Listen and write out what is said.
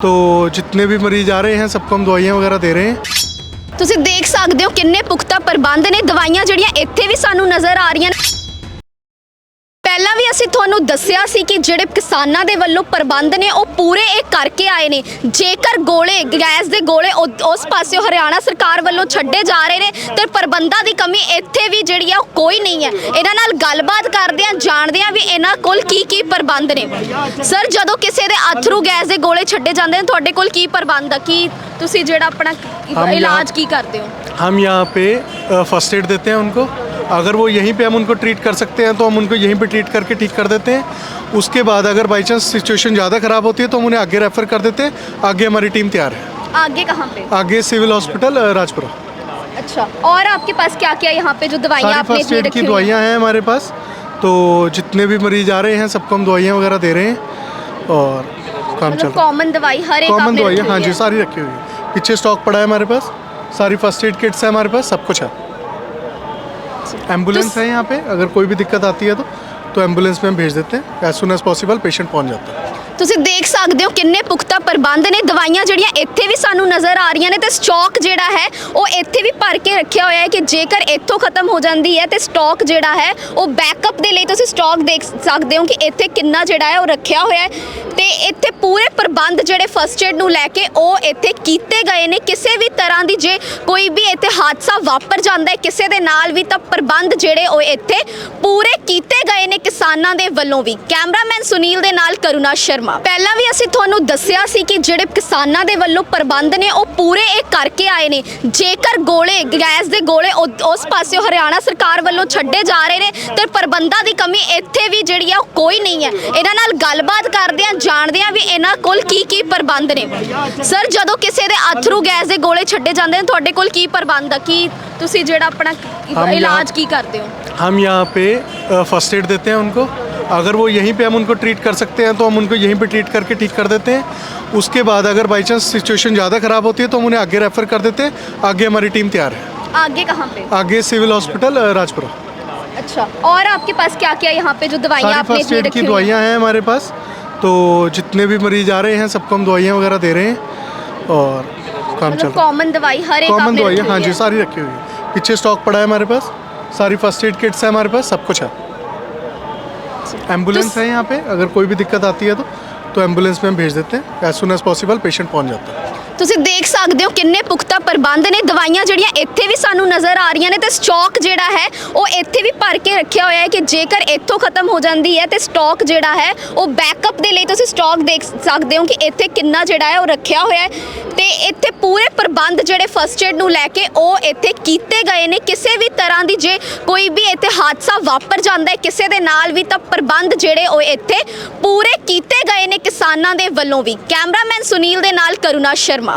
तो जितने भी मरीज आ रहे हैं सबको हम दवाइयाँ वगैरह दे रहे हैं ਤੁਸੀਂ ਦੇਖ ਸਕਦੇ ਹੋ ਕਿੰਨੇ ਪੁਖਤਾ ਪ੍ਰਬੰਧ ਨੇ ਦਵਾਈਆਂ ਜਿਹੜੀਆਂ ਇੱਥੇ ਵੀ ਸਾਨੂੰ ਨਜ਼ਰ ਆ ਰਹੀਆਂ ਨੇ ਪਹਿਲਾਂ ਵੀ ਅਸੀਂ ਤੁਹਾਨੂੰ ਦੱਸਿਆ ਸੀ ਕਿ ਜਿਹੜੇ ਕਿਸਾਨਾਂ ਦੇ ਵੱਲੋਂ ਪ੍ਰਬੰਧ ਨੇ ਉਹ ਪੂਰੇ ਇਹ ਕਰਕੇ ਆਏ ਨੇ ਜੇਕਰ ਗੋਲੇ ਗੈਸ ਦੇ ਗੋਲੇ ਉ- ਉਸ ਪਾਸਿਓਂ ਹਰਿਆਣਾ ਸਰਕਾਰ ਵੱਲੋਂ ਛੱਡੇ ਜਾ ਰਹੇ ਨੇ ਤੇ ਪ੍ਰਬੰਧਾਂ ਦੀ ਕਮੀ ਇੱਥੇ ਵੀ ਜਿਹੜੀ ਆ ਉਹ ਕੋਈ ਨਹੀਂ ਹੈ ਇਹਨਾਂ ਨਾਲ ਗੱਲਬਾਤ ਕਰਦੇ ਆ ਜਾਣਦੇ ਆ ਵੀ ਇਹਨਾਂ ਕੋਲ ਕੀ ਕੀ ਪ੍ਰਬੰਧ ਨੇ ਸਰ ਜਦੋਂ ਕਿਸੇ ਦੇ ਅਥਰੂ ਗੈਸ ਦੇ ਗੋਲੇ ਛੱਡੇ ਜਾਂਦੇ ਨੇ ਤੁਹਾਡੇ ਕੋਲ ਕੀ ਪ੍ਰਬੰਧ ਆ ਕੀ ਤੁਸੀਂ ਜਿਹੜਾ ਆਪਣਾ ਹਮ ਇਲਾਜ यहाँ- ਕੀ ਕਰਦੇ ਹੋ हम यहाँ पे फर्स्ट एड देते हैं उनको अगर वो यहीं पे हम उनको ट्रीट कर सकते हैं तो हम उनको यहीं पे ट्रीट करके ठीक कर देते हैं। उसके बाद अगर बाई चांस सिचुएशन ज़्यादा ख़राब होती है तो हम उन्हें आगे रेफ़र कर देते हैं। आगे हमारी टीम तैयार है। आगे कहाँ पे? आगे सिविल हॉस्पिटल राजपुरा। अच्छा और आपके पास क्या क्या यहाँ पे जो दवाइयाँ आपने फ़र्स्ट एड की दवाइयाँ हैं हमारे पास। तो जितने भी मरीज़ आ रहे हैं सबको हम दवाइयाँ वगैरह दे रहे हैं और काम चल मतलब रहा है। कॉमन दवाई हर एक कॉमन दवाइयाँ हाँ जी सारी रखी हुई है। पीछे स्टॉक पड़ा है हमारे पास। सारी फ़र्स्ट एड किट्स है हमारे पास सब कुछ है। एम्बुलेंस तो- है यहाँ पे अगर कोई भी दिक्कत आती है तो तो एम्बुलेंस में हम भेज देते हैं as soon as possible patient पहुँच जाता है ਤੁਸੀਂ ਦੇਖ ਸਕਦੇ ਹੋ ਕਿੰਨੇ ਪੁਖਤਾ ਪ੍ਰਬੰਧ ਨੇ ਦਵਾਈਆਂ ਜਿਹੜੀਆਂ ਇੱਥੇ ਵੀ ਸਾਨੂੰ ਨਜ਼ਰ ਆ ਰਹੀਆਂ ਨੇ ਤੇ ਸਟਾਕ ਜਿਹੜਾ ਹੈ ਉਹ ਇੱਥੇ ਵੀ ਭਰ ਕੇ ਰੱਖਿਆ ਹੋਇਆ ਹੈ ਕਿ ਜੇਕਰ ਇੱਥੋਂ ਖਤਮ ਹੋ ਜਾਂਦੀ ਹੈ ਤੇ ਸਟਾਕ ਜਿਹੜਾ ਹੈ ਉਹ ਬੈਕਅਪ ਦੇ ਲਈ ਤੁਸੀਂ ਸਟਾਕ ਦੇਖ ਸਕਦੇ ਹੋ ਕਿ ਇੱਥੇ ਕਿੰਨਾ ਜਿਹੜਾ ਹੈ ਉਹ ਰੱਖਿਆ ਹੋਇਆ ਹੈ ਤੇ ਇੱਥੇ ਪੂਰੇ ਪ੍ਰਬੰਧ ਜਿਹੜੇ ਫਸਟ ਏਡ ਨੂੰ ਲੈ ਕੇ ਉਹ ਇੱਥੇ ਕੀਤੇ ਗਏ ਨੇ। ਕਿਸੇ ਵੀ ਤਰ੍ਹਾਂ ਦੀ ਜੇ ਕੋਈ ਵੀ ਇੱਥੇ ਹਾਦਸਾ ਵਾਪਰ ਜਾਂਦਾ ਹੈ, ਕਿਸੇ ਦੇ ਨਾਲ ਵੀ ਤਾਂ ਪ੍ਰਬੰਧ ਜਿਹੜੇ ਉਹ ਇੱਥੇ ਪੂਰੇ ਕੀਤੇ ਗਏ ਨੇ ਕਿਸਾਨਾਂ ਦੇ ਵੱਲੋਂ ਵੀ। ਕੈਮਰਾਮੈਨ ਸੁਨੀਲ ਦੇ ਨਾਲ ਕਰੁਣਾ ਸ਼ਰਮਾ। ਪਹਿਲਾਂ ਵੀ ਅਸੀਂ ਤੁਹਾਨੂੰ ਦੱਸਿਆ ਸੀ ਕਿ ਜਿਹੜੇ ਕਿਸਾਨਾਂ ਦੇ ਵੱਲੋਂ ਪ੍ਰਬੰਧ ਨੇ, ਉਹ ਪੂਰੇ ਇਹ ਕਰਕੇ ਆਏ ਨੇ। ਜੇਕਰ ਗੋਲੇ, ਗੈਸ ਦੇ ਗੋਲੇ ਉ- ਉਸ ਪਾਸਿਓਂ ਹਰਿਆਣਾ ਸਰਕਾਰ ਵੱਲੋਂ ਛੱਡੇ ਜਾ ਰਹੇ ਨੇ, ਤੇ ਪ੍ਰਬੰਧਾਂ ਦੀ ਕਮੀ ਇੱਥੇ ਵੀ ਜਿਹੜੀ ਆ ਉਹ ਕੋਈ ਨਹੀਂ ਹੈ। ਇਹਨਾਂ ਨਾਲ ਗੱਲਬਾਤ ਕਰਦੇ ਆ ਜਾਣਦੇ ਆ ਵੀ ਇਹਨਾਂ ਕੋਲ ਕੀ ਕੀ ਪ੍ਰਬੰਧ ਨੇ ਸਰ ਜਦੋਂ ਕਿਸੇ ਦੇ ਅਥਰੂ ਗੈਸ ਦੇ ਗੋਲੇ ਛੱਡੇ ਜਾਂਦੇ ਨੇ ਤੁਹਾਡੇ ਕੋਲ ਕੀ ਪ੍ਰਬੰਧ ਆ ਕੀ ਤੁਸੀਂ ਜਿਹੜਾ ਆਪਣਾ यहाँ- ਇਲਾਜ ਕੀ ਕਰਦੇ ਹੋ हम यहाँ पे फर्स्ट एड देते हैं उनको अगर वो यहीं पे हम उनको ट्रीट कर सकते हैं तो हम उनको यहीं पे ट्रीट करके ठीक कर देते हैं उसके बाद अगर बाई चांस सिचुएशन ज़्यादा ख़राब होती है तो हम उन्हें आगे रेफ़र कर देते हैं आगे हमारी टीम तैयार है आगे कहाँ पे आगे सिविल हॉस्पिटल राजपुरा अच्छा और आपके पास क्या क्या यहाँ पे जो दवाइयाँ सारी आपने फर्स्ट इतनी एड रखी की हुई हैं? दवाइयाँ हैं हमारे पास तो जितने भी मरीज़ आ रहे हैं सबको हम दवाइयाँ वगैरह दे रहे हैं और काम चल मतलब रहा है। कॉमन दवाई हर एक कॉमन दवाई हाँ जी सारी रखी हुई है। पीछे स्टॉक पड़ा है हमारे पास सारी फ़र्स्ट एड किट्स है हमारे पास सब कुछ है। एंबुलेंस तो- है यहाँ पे अगर कोई भी दिक्कत आती है तो तो एंबुलेंस में हम भेज देते हैं। As soon as possible patient पहुँच जाता है। ਤੁਸੀਂ ਦੇਖ ਸਕਦੇ ਹੋ ਕਿੰਨੇ ਪੁਖਤਾ ਪ੍ਰਬੰਧ ਨੇ। ਦਵਾਈਆਂ ਜਿਹੜੀਆਂ ਇੱਥੇ ਵੀ ਸਾਨੂੰ ਨਜ਼ਰ ਆ ਰਹੀਆਂ ਨੇ ਤੇ ਸਟਾਕ ਜਿਹੜਾ ਹੈ, ਉਹ ਇੱਥੇ ਵੀ ਭਰ ਕੇ ਰੱਖਿਆ ਹੋਇਆ ਹੈ ਕਿ ਜੇਕਰ ਇੱਥੋਂ ਖਤਮ ਹੋ ਜਾਂਦੀ ਹੈ ਤੇ ਸਟਾਕ ਜਿਹੜਾ ਹੈ, ਉਹ ਬੈਕਅਪ ਦੇ ਲਈ ਤੁਸੀਂ ਸਟਾਕ ਦੇਖ ਸਕਦੇ ਹੋ ਕਿ ਇੱਥੇ ਕਿੰਨਾ ਜਿਹੜਾ ਹੈ, ਉਹ ਰੱਖਿਆ ਹੋਇਆ ਹੈ। ਤੇ ਇੱਥੇ ਪੂਰੇ ਪ੍ਰਬੰਧ ਜਿਹੜੇ ਫਸਟ ਏਡ ਨੂੰ ਲੈ ਕੇ ਉਹ ਇੱਥੇ ਕੀਤੇ ਗਏ ਨੇ। ਕਿਸੇ ਵੀ ਤਰ੍ਹਾਂ ਦੀ ਜੇ ਕੋਈ ਵੀ ਇੱਥੇ ਹਾਦਸਾ ਵਾਪਰ ਜਾਂਦਾ ਹੈ, ਕਿਸੇ ਦੇ ਨਾਲ ਵੀ ਤਾਂ ਪ੍ਰਬੰਧ ਜਿਹੜੇ ਉਹ ਇੱਥੇ ਪੂਰੇ ਕੀਤੇ ਗਏ ਨੇ ਕਿਸਾਨਾਂ ਦੇ ਵੱਲੋਂ ਵੀ। ਕੈਮਰਾਮੈਨ ਸੁਨੀਲ ਦੇ ਨਾਲ ਕਰੁਣਾ ਸ਼ਰਮਾ।